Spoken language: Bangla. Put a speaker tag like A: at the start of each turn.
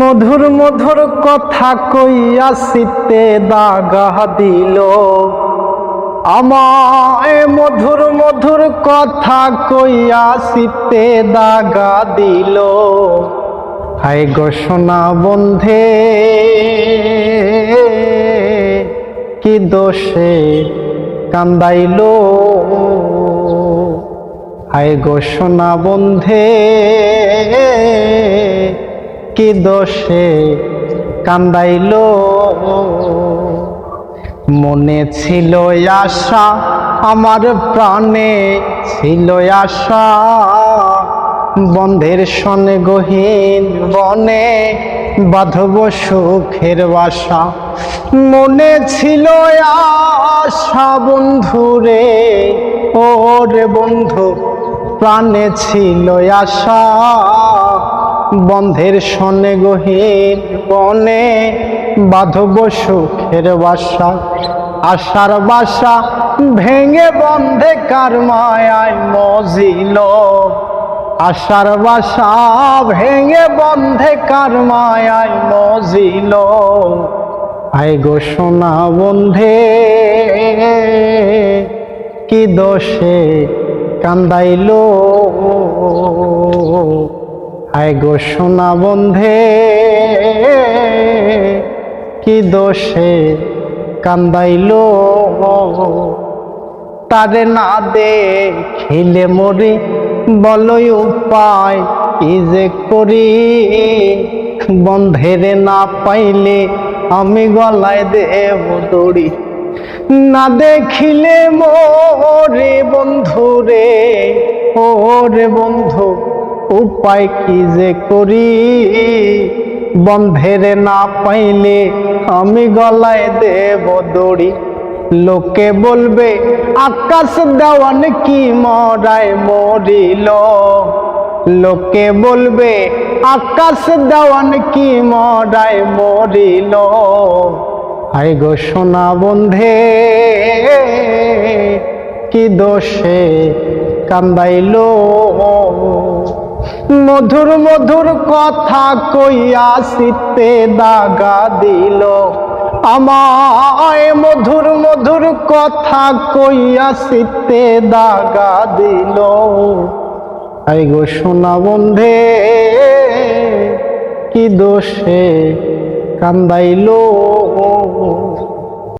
A: মধুর মধুর কথা কইয়া শীতে দাগা দিল। আমায় মধুর মধুর কথা কইয়া শীতে দাগা দিল। গো সোনা বন্ধে, কি দোষে কান্দাইল? গো সোনা বন্ধে কি দোষে কান্দাইল? মনে ছিল আশা, আমার প্রাণে ছিল আশা। বন্ধের সনে গহীন বনে, বাঁধব সুখের বাসা। মনে ছিল আশা বন্ধুরে ও রে বন্ধু, প্রাণে ছিল আশা। বন্ধের সনে গহীন বনে, বাঁধব সুখের বাসা, আশার বাসা ভেঙে বন্ধে কার মায়ায় মজিল। আশার বাসা ভেঙে বন্ধে কার মায়ায় মজিল। আই গো সোনা বন্ধে, কি দোষে কান্দাইল? আই গো সোনা বন্ধে, কি দোষে কান্দাইল? তারে না দে খেলে মরি, বলই উপায় কি যে করি? বন্ধেরে না পাইলে আমি গলায় দেব দড়ি। না দেখিলে মোরে বন্ধু রে বন্ধু উপায় কি যে করি? বন্ধেরে না পাইলে আমি গলায় দেব দড়ি। লোকে বলবে, আকাশ দেওয়ান কি মরায় মরিল? লোকে বলবে, আকাশ দেওয়ান কি মরায় মরিল? আই গো সোনা বন্ধে, কি দোষে কান্দাইল? মধুর মধুর কথা কইয়া শীতে দাগা দিল। আমায় মধুর মধুর কথা কইয়া শীতে দাগা দিল। আই গো সোনা বন্ধে, কি দোষে কান্দাইল?